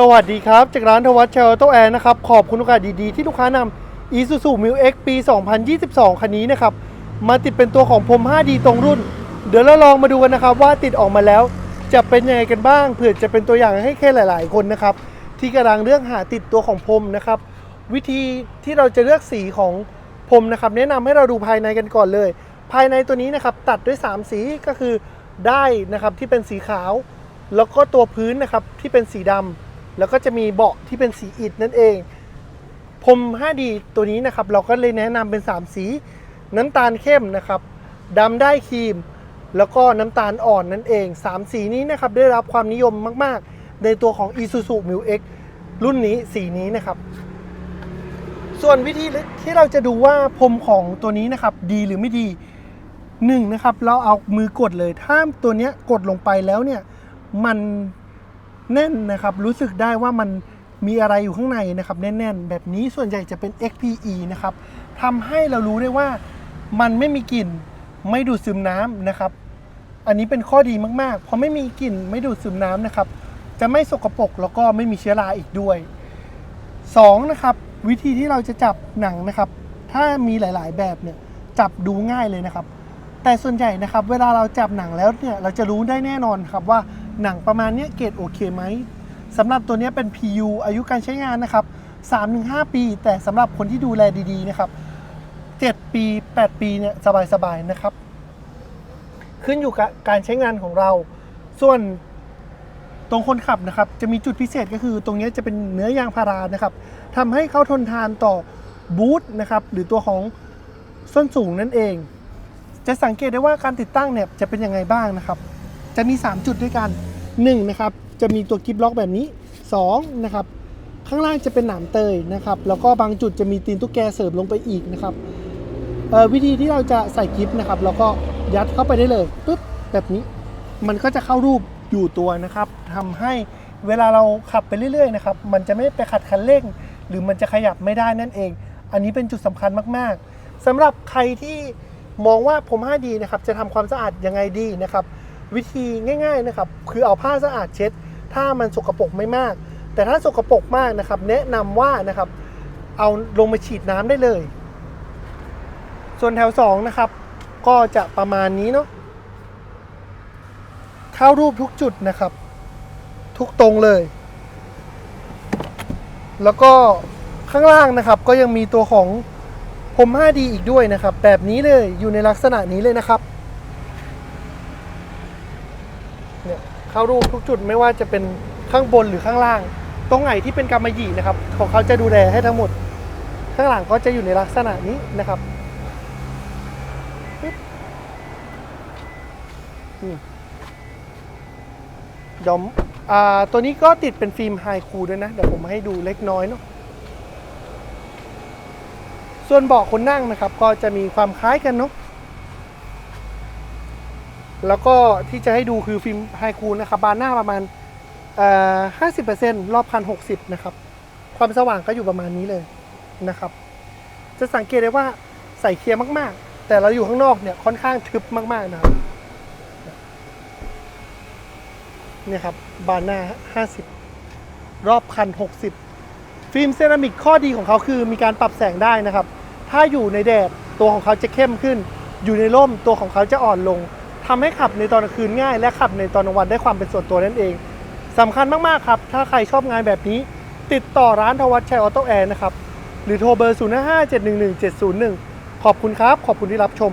สวัสดีครับ จากร้านทวัตเชลโตแอร์นะครับ ขอบคุณโอกาสดีๆ ที่ลูกค้านำ Isuzu m i l X ปี 2022 คันนี้นะครับ มาติดเป็นตัวของพรม 5D ตรงรุ่น เดี๋ยวเราลองมาดูกันนะครับ ว่าติดออกมาแล้วจะเป็นยังไงกันบ้าง เผื่อจะเป็นตัวอย่างให้แค่หลาย ๆ คนนะครับ ที่กำลังเลือกหาติดตัวของพรมนะครับ วิธีที่เราจะเลือกสีของพรมนะครับ แนะนำให้เราดูภายในกันก่อนเลย ภายในตัวนี้นะครับตัดด้วย 3 สีก็คือได้นะครับที่เป็นสีขาว แล้วก็ตัวพื้นนะครับที่เป็นสีดำ แล้วก็จะมีเบาะที่เป็นสีอิฐนั่นเองพรม 5D ตัวนี้นะครับ เราก็เลยแนะนำเป็น 3 สี น้ำตาลเข้มนะครับดำได้ครีม แล้วก็น้ำตาลอ่อนนั่นเอง 3 สีนี้นะครับ ได้รับความนิยมมาก ๆ ในตัวของ Isuzu m i l X รุ่นนี้สีนี้นะครับ ส่วนวิธีที่เราจะดูว่าพรมของตัวนี้นะครับ ดีหรือไม่ดีหนึ่งนะครับ เราเอามือกดเลยถ้าตัวนี้กดลงไปแล้วเนี่ย มัน แน่นนะครับ รู้สึกได้ว่ามันมีอะไรอยู่ข้างในนะครับ แน่นๆ แบบนี้ส่วนใหญ่จะเป็น XPE นะครับทำให้เรารู้ได้ว่ามันไม่มีกลิ่นไม่ดูดซึมน้ำนะครับ อันนี้เป็นข้อดีมากๆ เพราะไม่มีกลิ่นไม่ดูดซึมน้ำนะครับ จะไม่สกปรกแล้วก็ไม่มีเชื้อราอีกด้วยสองนะครับวิธีที่เราจะจับหนังนะครับ ถ้ามีหลาย ๆ แบบเนี่ยจับดูง่ายเลยนะครับ แต่ส่วนใหญ่นะครับ เวลาเราจับหนังแล้วเนี่ยเราจะรู้ได้แน่นอนครับว่า หนังประมาณนี้เกรดโอเคไหมสำหรับตัวนี้เป็น PU อายุการใช้งานนะครับ 3-5 ปี แต่สำหรับคนที่ดูแลดีๆนะครับ 7 ปี 8 ปีเนี่ยสบายๆนะครับ ขึ้นอยู่กับการใช้งานของเรา ส่วนตรงคนขับนะครับ จะมีจุดพิเศษก็คือตรงนี้จะเป็นเนื้อยางพารานะครับทำให้เขาทนทานต่อบูทนะครับ หรือตัวของส้นสูงนั่นเอง จะสังเกตได้ว่าการติดตั้งเนี่ยจะเป็นยังไงบ้างนะครับ จะมี 3 จุดด้วยกัน1นะครับจะมีตัวกิฟล็อกแบบนี้2นะครับข้างล่างจะเป็นหนามเตยนะครับแล้วก็บางจุดจะมีตีนตุ๊กแกเสริมลงไปอีกนะครับเอ่อวิธีที่เราจะใส่กิฟนะครับแล้วก็ยัดเข้าไปได้เลยปุ๊บแบบนี้มันก็จะเข้ารูปอยู่ตัวนะครับทำให้เวลาเราขับไปเรื่อยๆนะครับมันจะไม่ไปขัดคันเร่ง หรือมันจะขยับไม่ได้นั่นเอง อันนี้เป็นจุดสำคัญมากๆสำหรับใครที่มองว่าผม 5D นะครับจะทำความสะอาดยังไงดีนะครับ วิธีง่ายๆนะครับคือเอาผ้าสะอาดเช็ด ถ้ามันสกปรกไม่มาก แต่ถ้าสกปรกมากนะครับ แนะนำว่านะครับเอาลงมาฉีดน้ำได้เลย ส่วนแถว2นะครับก็จะประมาณนี้เนาะเข้ารูปทุกจุดนะครับ ทุกตรงเลย แล้วก็ข้างล่างนะครับก็ยังมีตัวของผม 5D อีกด้วยนะครับ แบบนี้เลยอยู่ในลักษณะนี้เลยนะครับ เข้ารูปทุกจุดไม่ว่าจะเป็นข้างบนหรือข้างล่าง ตรงไหนที่เป็นกำมะหยี่นะครับของเขาจะดูแลให้ทั้งหมด ข้างหลังก็จะอยู่ในลักษณะนี้นะครับยอ่าตัวนี้ก็ติดเป็นฟิล์มไฮคูลด้วยนะ เดี๋ยวผมให้ดูเล็กน้อยเนาะส่วนเบาะคนนั่งนะครับ ก็จะมีความคล้ายกันเนาะ แล้วก็ที่จะให้ดูคือฟิล์มไฮคูลนะครับบานหน้าประมาณห้าสิบเปอร์เซ็นต์รอบคันหกสิบนะครับ ความสว่างก็อยู่ประมาณนี้เลยนะครับ จะสังเกตได้ว่าใส่เคลียร์มากๆ แต่เราอยู่ข้างนอกเนี่ยค่อนข้างทึบมากๆนะครับเนี่ยครับบานหน้า50รอบคัน60ฟิล์มเซรามิกข้อดีของเขาคือมีการปรับแสงได้นะครับ ถ้าอยู่ในแดดตัวของเขาจะเข้มขึ้น อยู่ในร่มตัวของเขาจะอ่อนลง ทำให้ขับในตอนกลางคืนง่าย และขับในตอนกลางวันได้ความเป็นส่วนตัวนั่นเองสำคัญมากๆครับ ถ้าใครชอบงานแบบนี้ ติดต่อร้านทวัชชัยออโต้แอร์นะครับ หรือโทรเบอร์ 0 5 7 1 1 7 0 1 ขอบคุณครับ ขอบคุณที่รับชม